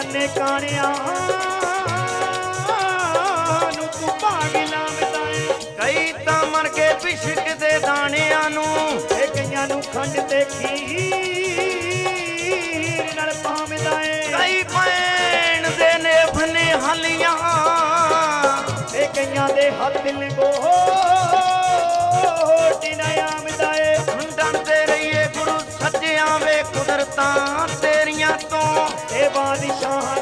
ਅਨਕਾਰਿਆ ਨੂੰ ਤੂੰ ਭਾਗੀ ਲਾਂਦਾ ਕਈ ਤਾਂ ਮਰ ਕੇ ਪਿਸ਼ਕ ਦੇ ਦਾਣਿਆਂ ਨੂੰ ਇਹ ਕਈਆਂ ਨੂੰ ਖੰਡ ਤੇ ਖੀਰ ਨਾਲ ਪਾਵਦਾ ਏ। ਕਈ ਪੈਣ ਦੇ ਨੇ ਫਨੇ ਹਲੀਆਂ ਇਹ ਕਈਆਂ ਦੇ ਹੱਥ ਨੇ ਟੀ ਨਾ ਆਮਦਾ शान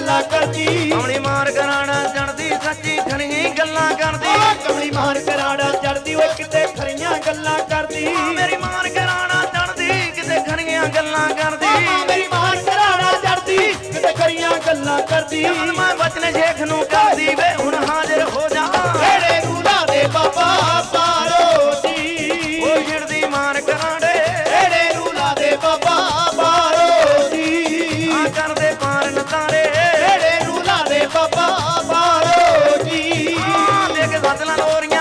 ਗੱਲਾਂ ਕਰਦੀ। ਕਮਲੀ ਮਾਰ ਕਰਾਣਾ ਚੜਦੀ ਸੱਚੀ ਖਰੀਆਂ ਗੱਲਾਂ ਕਰਦੀ। ਕਮਲੀ ਮਾਰ ਕਰਾਣਾ ਚੜਦੀ ਉਹ ਕਿਤੇ ਖਰੀਆਂ ਗੱਲਾਂ ਕਰਦੀ। ਮੇਰੀ ਮਾਰ ਕਰਾਣਾ ਚੜਦੀ ਕਿਤੇ ਖਰੀਆਂ ਗੱਲਾਂ ਕਰਦੀ। ਮੇਰੀ ਮਾਰ ਕਰਾਣਾ ਚੜਦੀ ਕਿਤੇ ਖਰੀਆਂ ਗੱਲਾਂ ਕਰਦੀ। ਮੈਂ ਬਚਨ ਸ਼ੇਖ ਨੂੰ ਕਰਦੀ ਵੇ। Levante la noria.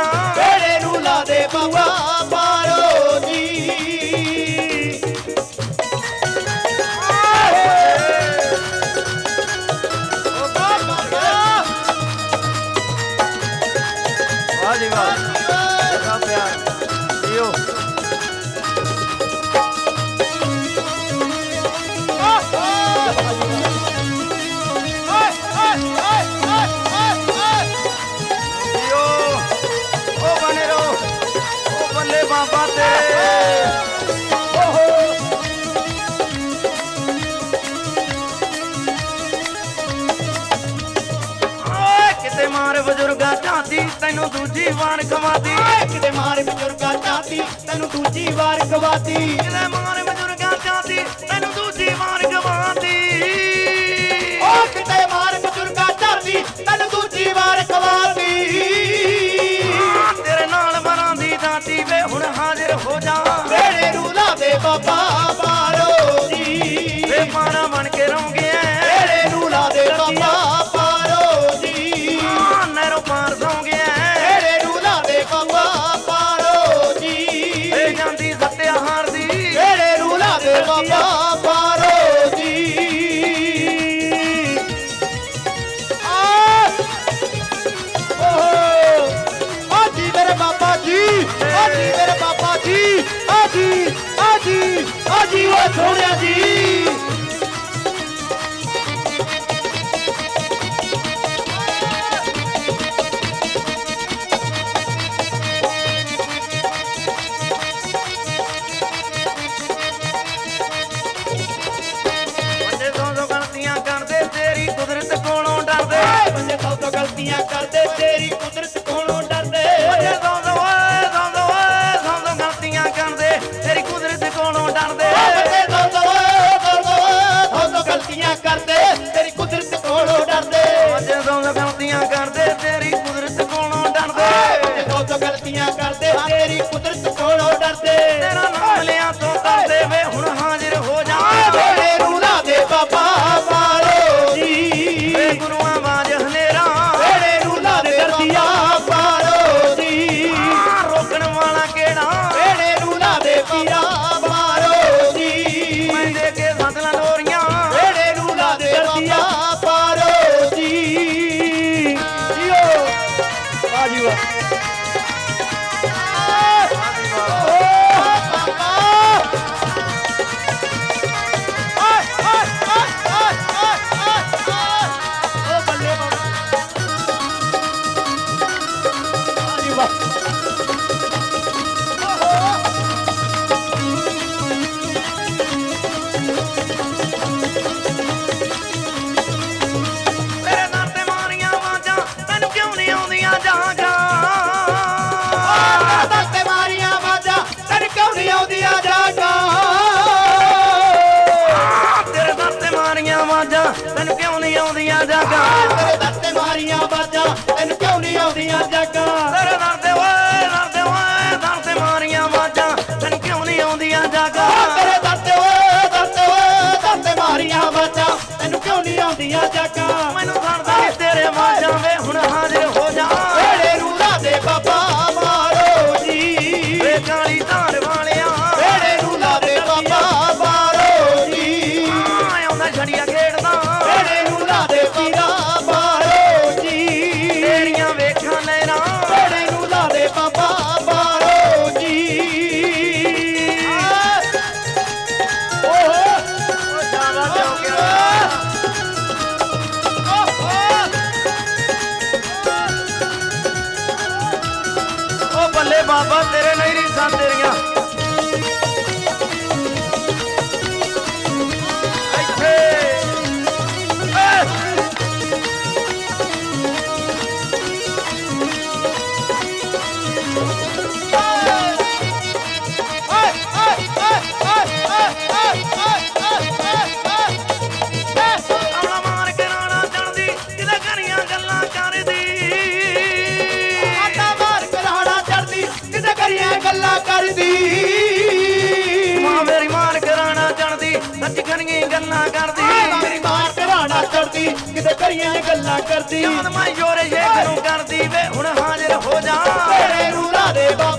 ਮਾਰ ਬਜ਼ੁਰਗਾ ਚਾਹਦੀ ਤੈਨੂੰ ਦੂਜੀ ਵਾਰ ਖਵਾਦੀ ਕਿਤੇ ਮਾਰ ਬਜ਼ੁਰਗਾ ਚਾਹਦੀ ਤੈਨੂੰ ਦੂਜੀ ਵਾਰ ਖਵਾਦੀ ਕਿਤੇ ਮਾਰ ਬਜ਼ੁਰਗਾ ਚਾਹਦੀ ਤੈਨੂੰ ਦੂਜੀ ਵਾਰ ਦੀ ਸੱਤਿਆ ਹਾਰ तेरी कुदरत ਨਹੀਂ ਆਉਂਦੀਆਂ ਜਾਕਾਂ ਮੈਨੂੰ ਸੁਣਦਾ ਤੇਰੇ ਮਾਂ ਜਾਵੇ ਹੁਣ Sunday. ਕਿਤੇ ਕਰੀਆਂ ਗੱਲਾਂ ਕਰਦੀ। ਜਾਨ ਮੈਂ ਜੋਰ ਸ਼ੇਖ ਨੂੰ ਕਰਦੀ ਵੇ ਹੁਣ ਹਾਜ਼ਰ ਹੋ ਜਾ। ਤੇਰੇ ਰੂਲਾ ਦੇ ਬਾਬਾ